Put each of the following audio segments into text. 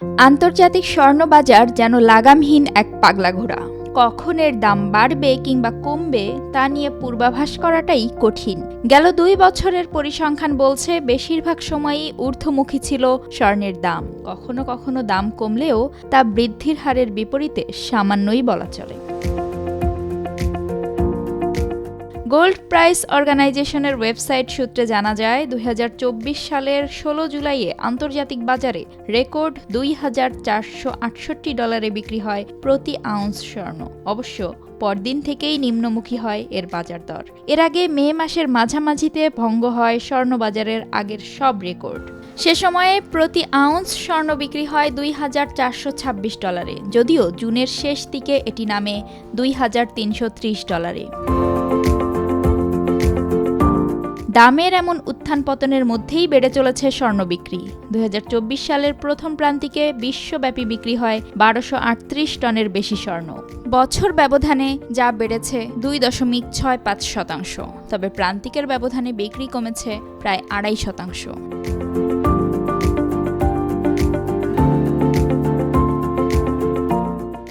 আন্তর্জাতিক স্বর্ণবাজার যেন লাগামহীন এক পাগলা ঘোড়া। কখন এর দাম বাড়বে কিংবা কমবে, তা নিয়ে পূর্বাভাস করাটাই কঠিন। গেল দুই বছরের পরিসংখ্যান বলছে, বেশিরভাগ সময়ই ঊর্ধ্বমুখী ছিল স্বর্ণের দাম। কখনো কখনো দাম কমলেও তা বৃদ্ধির হারের বিপরীতে সামান্যই বলা চলে। গোল্ড প্রাইস অর্গানাইজেশনের ওয়েবসাইট সূত্রে জানা যায়, দুই হাজার চব্বিশ সালের ষোলো জুলাইয়ে আন্তর্জাতিক বাজারে রেকর্ড দুই হাজার চারশো আটষট্টি ডলারে বিক্রি হয় প্রতি আউন্স স্বর্ণ। অবশ্য পরদিন থেকেই নিম্নমুখী হয় এর বাজার দর। এর আগে মে মাসের মাঝামাঝিতে ভঙ্গ হয় স্বর্ণবাজারের আগের সব রেকর্ড। সে সময়ে প্রতি আউন্স স্বর্ণ বিক্রি হয় দুই হাজার চারশো ছাব্বিশ ডলারে, যদিও জুনের শেষ দিকে এটি নামে দুই হাজার তিনশো ত্রিশ ডলারে। দামের এমন উত্থান পতনের মধ্যেই বেড়ে চলেছে স্বর্ণ বিক্রি। দু হাজার চব্বিশ সালের প্রথম প্রান্তিকে বিশ্বব্যাপী বিক্রি হয় বারোশো টনের বেশি স্বর্ণ। বছর ব্যবধানে যা বেড়েছে দুই দশমিক ছয় পাঁচ শতাংশ, তবে প্রান্তিকের ব্যবধানে বিক্রি কমেছে প্রায় আড়াই শতাংশ।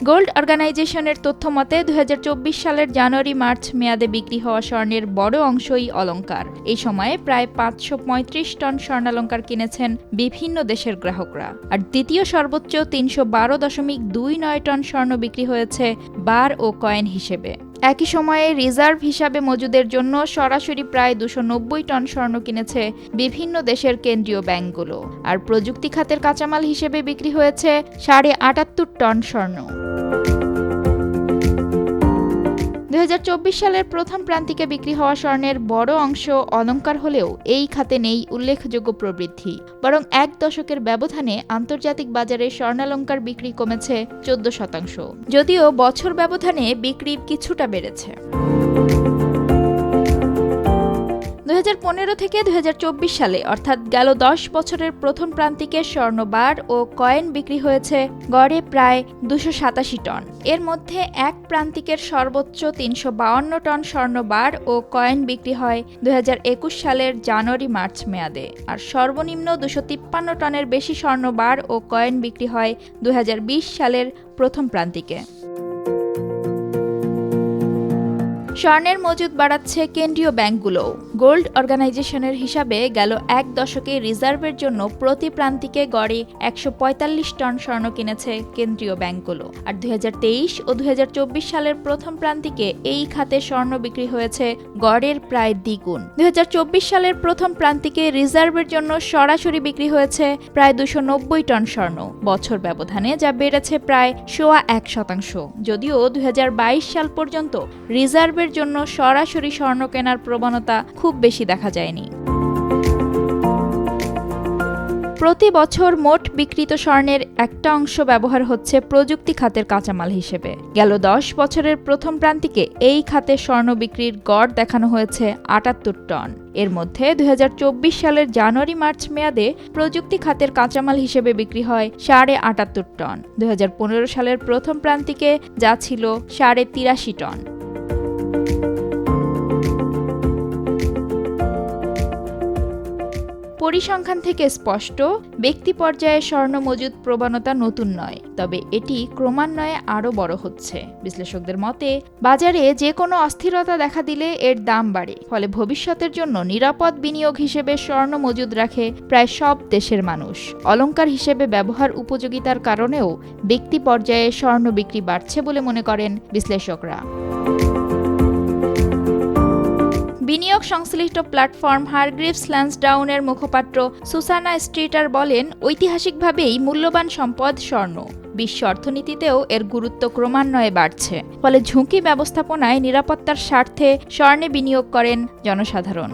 গোল্ড অর্গানাইজেশনের তথ্য মতে দুই সালের জানুয়ারি, মার্চ মেয়াদে বিক্রি হওয়া স্বর্ণের বড় অংশই অলংকার। এই সময়ে প্রায় পাঁচশো পঁয়ত্রিশ টন স্বর্ণালঙ্কার কিনেছেন বিভিন্ন দেশের গ্রাহকরা। আর দ্বিতীয় সর্বোচ্চ তিনশো বারো দশমিক দুই নয় টন স্বর্ণ বিক্রি হয়েছে বার ও কয়েন হিসেবে। একই সময়ে রিজার্ভ হিসাবে মজুদের জন্য সরাসরি প্রায় দুশো নব্বই টন স্বর্ণ কিনেছে বিভিন্ন দেশের কেন্দ্রীয় ব্যাংকগুলো। আর প্রযুক্তি খাতের কাঁচামাল হিসেবে বিক্রি হয়েছে সাড়ে আটাত্তর টন স্বর্ণ। দু হাজার চব্বিশ সালের প্রথম প্রান্তিকে বিক্রি হওয়া স্বর্ণের বড় অংশ অলঙ্কার হলেও এই খাতে নেই উল্লেখযোগ্য প্রবৃদ্ধি। বরং এক দশকের ব্যবধানে আন্তর্জাতিক বাজারে স্বর্ণালঙ্কার বিক্রি কমেছে চোদ্দ শতাংশ। যদিও বছর ব্যবধানে বিক্রি কিছুটা বেড়েছে। থেকে দুই সালে, অর্থাৎ গেল দশ বছরের প্রথম প্রান্তিকে স্বর্ণবার ও কয়েন বিক্রি হয়েছে গড়ে প্রায় দুশো সাতাশি টন। এর মধ্যে এক প্রান্তিকের সর্বোচ্চ তিনশো টন স্বর্ণবার ও কয়েন বিক্রি হয় দুই হাজার একুশ সালের জানুয়ারি মার্চ মেয়াদে। আর সর্বনিম্ন দুশো তিপ্পান্ন টনের বেশি স্বর্ণবার ও কয়েন বিক্রি হয় দুই হাজার বিশ সালের প্রথম প্রান্তিকে। স্বর্ণের মজুদ বাড়াচ্ছে কেন্দ্রীয় ব্যাংকগুলোও গোল্ড অর্গানাইজেশনের হিসাবে গেল এক দশকে রিজার্ভের জন্য প্রতি প্রান্তিকে গড়ে একশো পঁয়তাল্লিশ টন স্বর্ণ কিনেছে কেন্দ্রীয় ব্যাংকগুলো। আর দু হাজার তেইশ ও দু হাজার চব্বিশ সালের প্রথম প্রান্তিকে এই খাতে স্বর্ণ বিক্রি হয়েছে গড়ের প্রায় দ্বিগুণ। দুই হাজার চব্বিশ সালের প্রথম প্রান্তিকে রিজার্ভের জন্য সরাসরি বিক্রি হয়েছে প্রায় দুশো টন স্বর্ণ। বছর ব্যবধানে যা বেড়েছে প্রায় সোয়া এক শতাংশ। যদিও দুই হাজার বাইশ সাল পর্যন্ত রিজার্ভের জন্য সরাসরি স্বর্ণ কেনার প্রবণতা খুব বেশি দেখা যায়নি। প্রতি বছর মোট বিকৃত স্বর্ণের একটা অংশ ব্যবহার হচ্ছে প্রযুক্তি খাতের কাঁচামাল হিসেবে। গেল দশ বছরের প্রথম প্রান্তিকে এই খাতে স্বর্ণ বিক্রির গড় দেখানো হয়েছে আটাত্তর টন। এর মধ্যে দুই হাজার চব্বিশ সালের জানুয়ারি মার্চ মেয়াদে প্রযুক্তি খাতের কাঁচামাল হিসেবে বিক্রি হয় সাড়ে আটাত্তর টন। দুই হাজার পনেরো সালের প্রথম প্রান্তিকে যা ছিল সাড়ে তিরাশি টন। পরিসংখ্যান থেকে স্পষ্ট, ব্যক্তি পর্যায়ে স্বর্ণ মজুদ প্রবণতা নতুন নয়, তবে এটি ক্রমান্বয়ে আরও বড় হচ্ছে। বিশ্লেষকদের মতে, বাজারে যে কোনো অস্থিরতা দেখা দিলে এর দাম বাড়ে, ফলে ভবিষ্যতের জন্য নিরাপদ বিনিয়োগ হিসেবে স্বর্ণ মজুদ রাখে প্রায় সব দেশের মানুষ। অলঙ্কার হিসেবে ব্যবহার উপযোগিতার কারণেও ব্যক্তি পর্যায়ে স্বর্ণ বিক্রি বাড়ছে বলে মনে করেন বিশ্লেষকরা। বিনিয়োগ সংশ্লিষ্ট প্ল্যাটফর্ম হারগ্রিভস ল্যান্সডাউনের মুখপাত্র সুসানা স্ট্রিটার বলেন, ঐতিহাসিকভাবেই মূল্যবান সম্পদ স্বর্ণ। বিশ্ব অর্থনীতিতেও এর গুরুত্ব ক্রমান্বয়ে বাড়ছে। ফলে ঝুঁকি ব্যবস্থাপনায় নিরাপত্তার স্বার্থে স্বর্ণে বিনিয়োগ করেন জনসাধারণ।